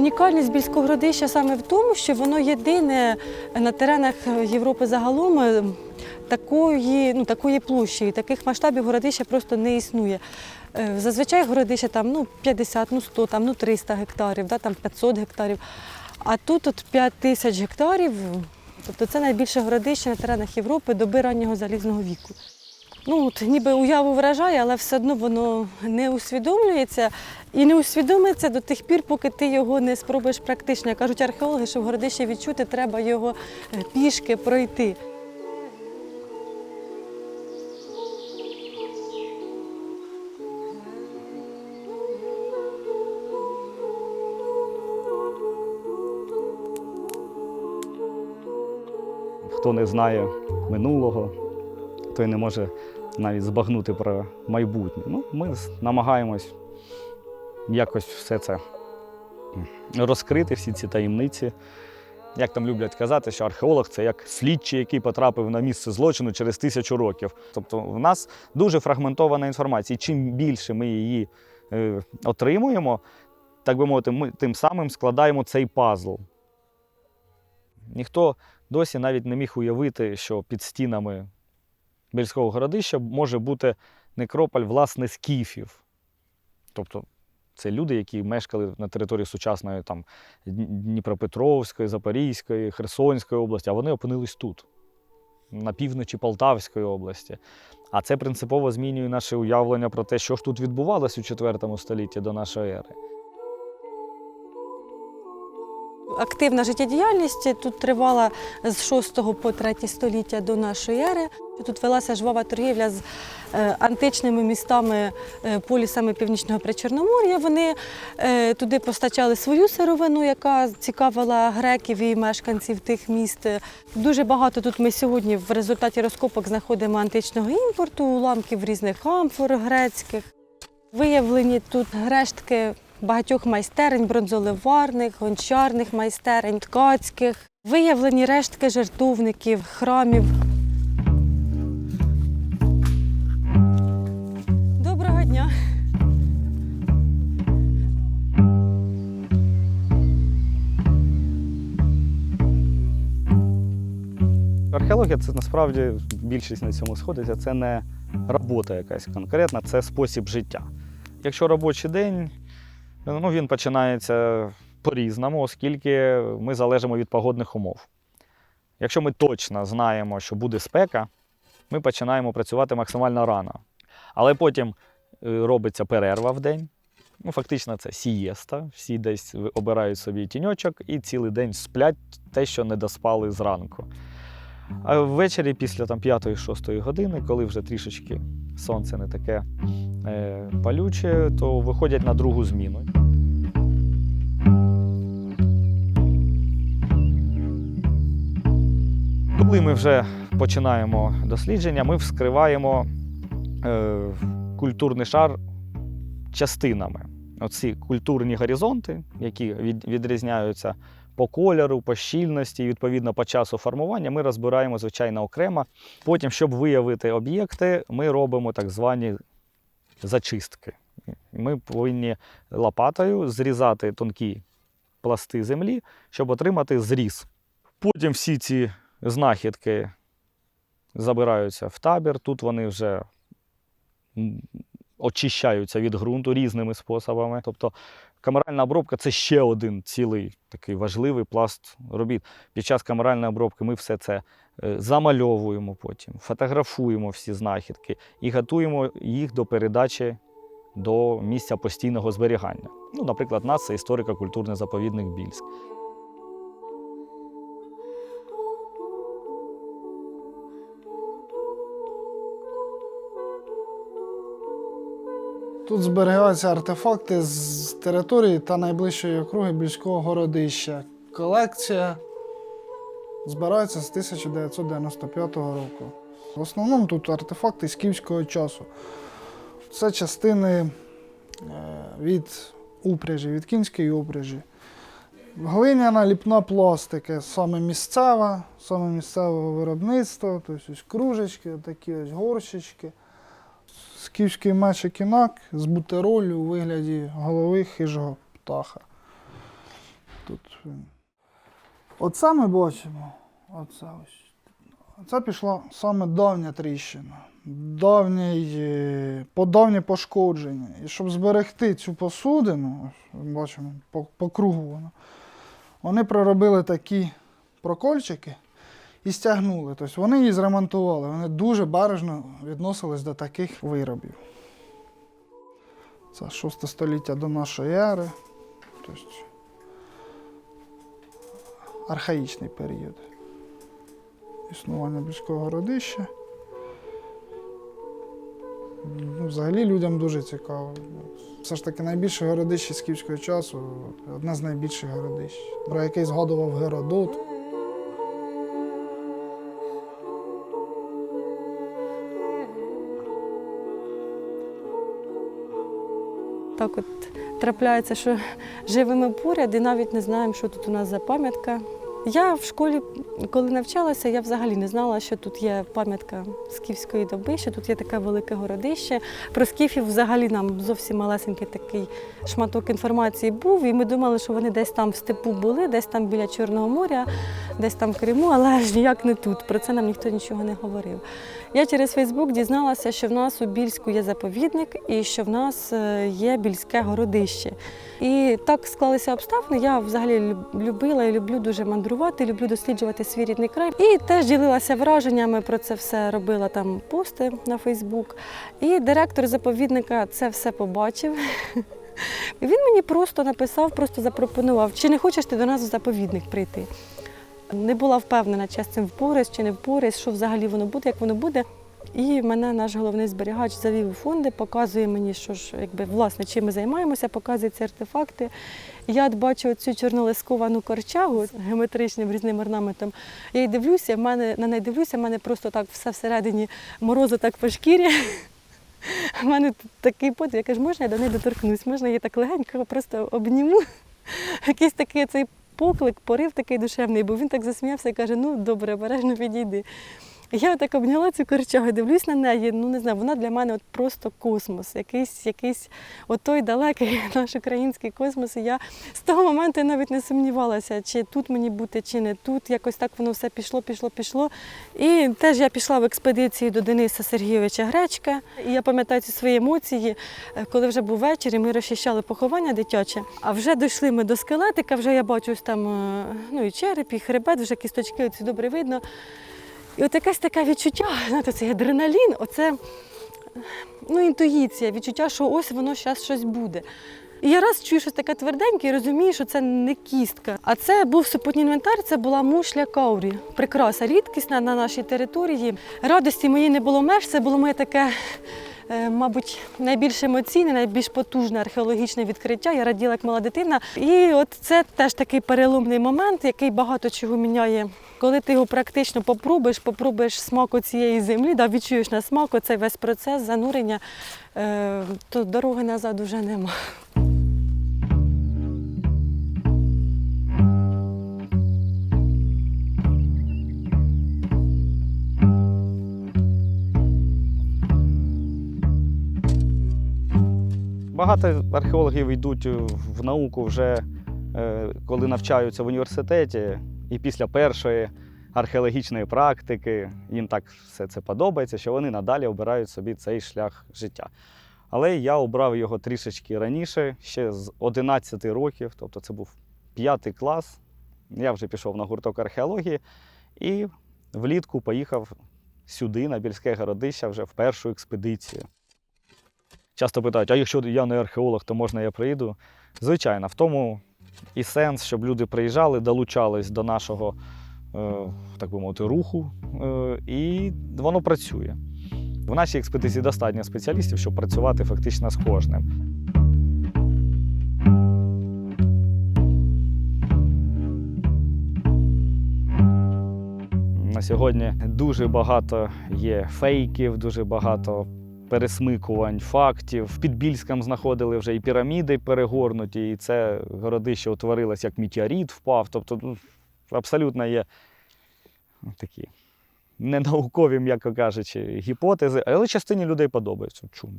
Унікальність Більського городища саме в тому, що воно єдине на теренах Європи загалом е, такої, ну, такої площі, і таких масштабів городища просто не існує. Е, Зазвичай городища там ну, 50, ну 100, там, ну 300 гектарів, да, там 500 гектарів. А тут от 5 тисяч гектарів, тобто це найбільше городище на теренах Європи доби раннього залізного віку. Ну, от, ніби уяву вражає, але все одно воно не усвідомлюється і не усвідомиться до тих пір, поки ти його не спробуєш практично. Кажуть археологи, що в городище відчути треба його е, пішки пройти. Хто не знає минулого, той не може навіть збагнути про майбутнє. Ну, ми намагаємось якось все це розкрити, всі ці таємниці. Як там люблять казати, що археолог це як слідчий, який потрапив на місце злочину через тисячу років. Тобто в нас дуже фрагментована інформація. І чим більше ми її е, отримуємо, так би мовити, ми тим самим складаємо цей пазл. Ніхто досі навіть не міг уявити, що під стінами Більського городища може бути некрополь власне скіфів. Тобто це люди, які мешкали на території сучасної там, Дніпропетровської, Запорізької, Херсонської області, а вони опинились тут, на півночі Полтавської області. А це принципово змінює наше уявлення про те, що ж тут відбувалося у IV столітті до нашої ери. Активна життєдіяльність тут тривала з 6 по 3 століття до нашої ери. Тут велася жвава торгівля з е, античними містами, е, полісами Північного Причорномор'я. Вони е, туди постачали свою сировину, яка цікавила греків і мешканців тих міст. Дуже багато тут ми сьогодні в результаті розкопок знаходимо античного імпорту, уламків різних амфор грецьких. Виявлені тут рештки багатьох майстерень, бронзоливарних, гончарних майстерень, ткацьких. Виявлені рештки жертовників, храмів. Археологія це насправді більшість на цьому сходиться. Це не робота якась конкретна, це спосіб життя. Якщо робочий день, ну, він починається по-різному, оскільки ми залежимо від погодних умов. Якщо ми точно знаємо, що буде спека, ми починаємо працювати максимально рано. Але потім е, робиться перерва в день. Ну, фактично, це сієста. Всі десь обирають собі тіньочок і цілий день сплять те, що не доспали зранку. А ввечері, після там, 5-6 години, коли вже трішечки сонце не таке е, палюче, то виходять на другу зміну. Коли ми вже починаємо дослідження, ми вскриваємо е, культурний шар частинами. Оці культурні горизонти, які від, відрізняються по кольору, по щільності, відповідно по часу формування, ми розбираємо звичайно окремо. Потім, щоб виявити об'єкти, ми робимо так звані зачистки. Ми повинні лопатою зрізати тонкі пласти землі, щоб отримати зріз. Потім всі ці знахідки забираються в табір. Тут вони вже очищаються від ґрунту різними способами. Тобто камеральна обробка це ще один цілий такий важливий пласт робіт. Під час камеральної обробки ми все це е, замальовуємо потім, фотографуємо всі знахідки і готуємо їх до передачі до місця постійного зберігання. Ну, наприклад, нас це історико-культурний заповідник Більськ. Тут зберігаються артефакти з території та найближчої округи Більського городища. Колекція збирається з 1995 року. В основному тут артефакти скіфського часу. Це частини е, від упряжі, від кінської упряжі. Глиняна ліпна пластика, саме місцева, саме місцевого виробництва, тобто ось кружечки, такі ось горщички. Скіфський меч кінак з бутеролю у вигляді голови хижого птаха. Тут. Оце ми бачимо. Оце ось. Це пішла саме давня тріщина. Давній, е, подавнє пошкодження. І щоб зберегти цю посудину, бачимо по, по кругу воно, вони проробили такі прокольчики і стягнули. Тобто вони її зремонтували. Вони дуже бережно відносились до таких виробів. Це 6 століття до нашої ери. Тобто архаїчний період існування Більського городища. Ну, взагалі людям дуже цікаво. Все ж таки найбільше городище скіфського часу, одне з найбільших городищ, про яке згадував Геродот. Так от трапляється, що живемо поряд і навіть не знаємо, що тут у нас за пам'ятка. Я в школі, коли навчалася, я взагалі не знала, що тут є пам'ятка скіфської доби, що тут є таке велике городище. Про скіфів взагалі нам зовсім малесенький такий шматок інформації був, і ми думали, що вони десь там в степу були, десь там біля Чорного моря, десь там в Криму, але ж ніяк не тут. Про це нам ніхто нічого не говорив. Я через Фейсбук дізналася, що в нас у Більську є заповідник і що в нас е, є більське городище. І так склалися обставини. Я взагалі любила і люблю дуже мандрувати, люблю досліджувати свій рідний край. І теж ділилася враженнями про це все, робила там пости на Фейсбук. І директор заповідника це все побачив. Він мені просто написав, просто запропонував, чи не хочеш ти до нас в заповідник прийти. Не була впевнена, чи я з цим впораюсь, чи не впораюсь, що взагалі воно буде, як воно буде. І мене наш головний зберігач завів у фонди, показує мені, що ж, якби, власне, чим ми займаємося, показує ці артефакти. Я бачу цю чорнолисковану корчагу з геометричним різним орнаментом. Я її дивлюся, в мене на неї дивлюся, в мене просто так все всередині морозу так по шкірі. У мене такий подив, я кажу, можна я до неї доторкнусь, можна її так легенько просто обніму. Якийсь такий цей поклик, порив такий душевний, бо він так засміявся і каже, ну добре, обережно підійди. Я так обняла цю корчагу, дивлюсь на неї, ну не знаю, вона для мене от просто космос, якийсь, якийсь от далекий наш український космос. І я з того моменту навіть не сумнівалася, чи тут мені бути, чи не тут. Якось так воно все пішло, пішло, пішло. І теж я пішла в експедицію до Дениса Сергійовича Гречка. І я пам'ятаю ці свої емоції, е, коли вже був вечір, і ми розчищали поховання дитяче. А вже дійшли ми до скелетика, вже я бачу ось там е, ну, і череп, і хребет, вже кісточки оці добре видно. І от якесь таке відчуття, знаєте, цей адреналін, оце ну, інтуїція, відчуття, що ось воно зараз щось буде. І я раз чую щось таке тверденьке і розумію, що це не кістка. А це був супутній інвентар, це була мушля каурі. Прекраса, рідкісна на нашій території. Радості моєї не було меж, це було моє таке. Е, Мабуть, найбільш емоційне, найбільш потужне археологічне відкриття. Я раділа як мала дитина. І от це теж такий переломний момент, який багато чого міняє. Коли ти його практично попробуєш, попробуєш смаку цієї землі, да, відчуєш на смаку цей весь процес занурення, е, то дороги назад уже нема. Багато археологів йдуть в науку вже е, коли навчаються в університеті, і після першої археологічної практики їм так все це подобається, що вони надалі обирають собі цей шлях життя. Але я обрав його трішечки раніше, ще з 11 років, тобто це був п'ятий клас. Я вже пішов на гурток археології і влітку поїхав сюди, на Більське городище, вже в першу експедицію. Часто питають, а якщо я не археолог, то можна я приїду? Звичайно, в тому і сенс, щоб люди приїжджали, долучались до нашого, е, так би мовити, руху, е, і воно працює. В нашій експедиції достатньо спеціалістів, щоб працювати фактично з кожним. На сьогодні дуже багато є фейків, дуже багато пересмикувань фактів. В Підбільськом знаходили вже і піраміди перегорнуті, і це городище утворилось як метеорит впав. Тобто ну, абсолютно є такі ненаукові, м'яко кажучи, гіпотези, але частині людей подобається. Чому?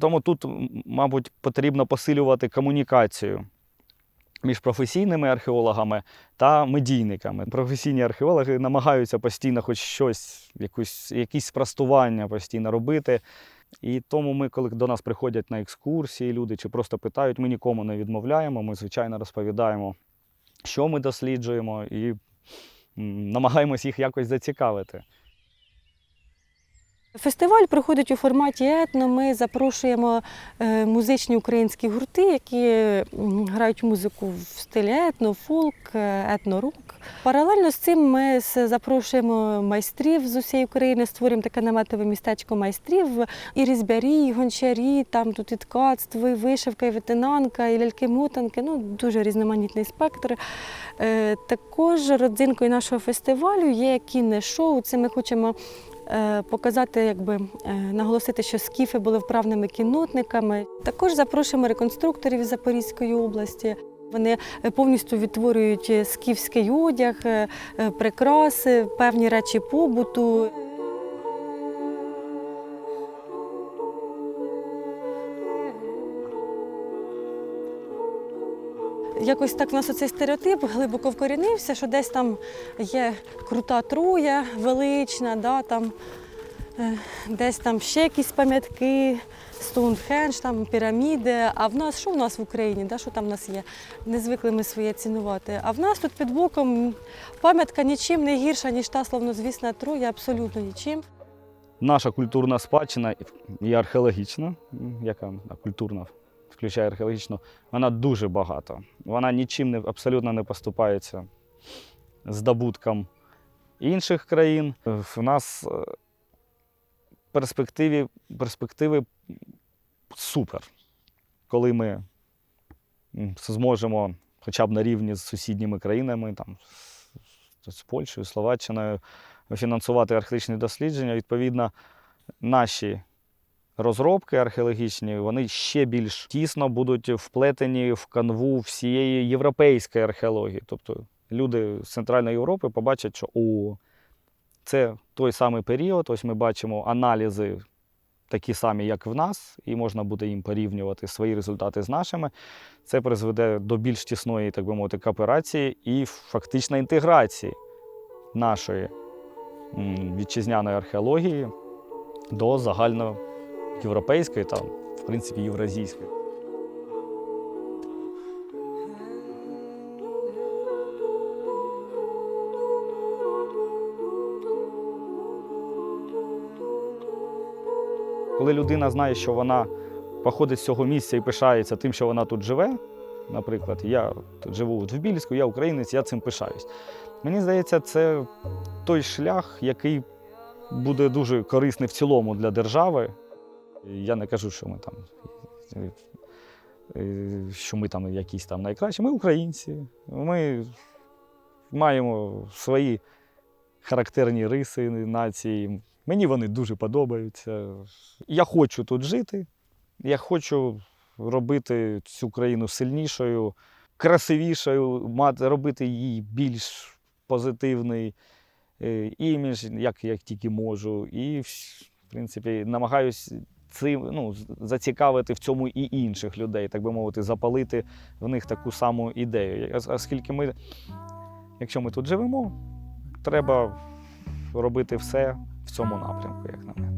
Тому тут, мабуть, потрібно посилювати комунікацію між професійними археологами та медійниками. Професійні археологи намагаються постійно хоч щось, якусь, якісь спростування постійно робити. І тому ми, коли до нас приходять на екскурсії люди чи просто питають, ми нікому не відмовляємо. Ми, звичайно, розповідаємо, що ми досліджуємо, і намагаємось їх якось зацікавити. Фестиваль проходить у форматі етно. Ми запрошуємо е, музичні українські гурти, які грають музику в стилі етно, фолк, е, етно-рок. Паралельно з цим ми запрошуємо майстрів з усієї України, створюємо таке наметове містечко майстрів. І різьбярі, і гончарі, там тут і ткацтво, і вишивка, і ветенанка, і ляльки-мотанки. Ну, дуже різноманітний спектр. Е, Також родзинкою нашого фестивалю є кінне шоу. Це ми хочемо показати, якби е, наголосити, що скіфи були вправними кіннотниками. Також запрошуємо реконструкторів із Запорізької області. Вони е, повністю відтворюють е, скіфський одяг, е, е, прикраси, певні речі побуту. Якось так в нас оцей стереотип глибоко вкорінився, що десь там є крута троя, велична, да, там, е, десь там ще якісь пам'ятки, Стоунхендж, там піраміди. А в нас що в нас в Україні? Да, що там в нас є? Не звикли ми своє цінувати. А в нас тут під боком пам'ятка нічим не гірша, ніж та славнозвісна троя, абсолютно нічим. Наша культурна спадщина і археологічна, яка культурна включає археологічну, вона дуже багата. Вона нічим не, абсолютно не поступається здобуткам інших країн. В нас е, перспективі, перспективи супер, коли ми зможемо хоча б на рівні з сусідніми країнами, там, з Польщею, Словаччиною, фінансувати археологічні дослідження. Відповідно, наші розробки археологічні вони ще більш тісно будуть вплетені в канву всієї європейської археології. Тобто люди з Центральної Європи побачать, що о, це той самий період. Ось ми бачимо аналізи такі самі, як в нас, і можна буде їм порівнювати свої результати з нашими. Це призведе до більш тісної, так би мовити, кооперації і фактично інтеграції нашої вітчизняної археології до загальноєвропейської та, в принципі, євразійської. Коли людина знає, що вона походить з цього місця і пишається тим, що вона тут живе, наприклад, я тут живу в Більську, я українець, я цим пишаюсь. Мені здається, це той шлях, який буде дуже корисний в цілому для держави. Я не кажу, що ми там, е, що ми там якісь там найкращі. Ми українці. Ми маємо свої характерні риси нації. Мені вони дуже подобаються. Я хочу тут жити. Я хочу робити цю країну сильнішою, красивішою, мати, робити її більш позитивний е, імідж, як, як тільки можу. І, в принципі, намагаюсь цим ну, зацікавити в цьому і інших людей, так би мовити, запалити в них таку саму ідею. Оскільки ми, якщо ми тут живемо, треба робити все в цьому напрямку, як на мене.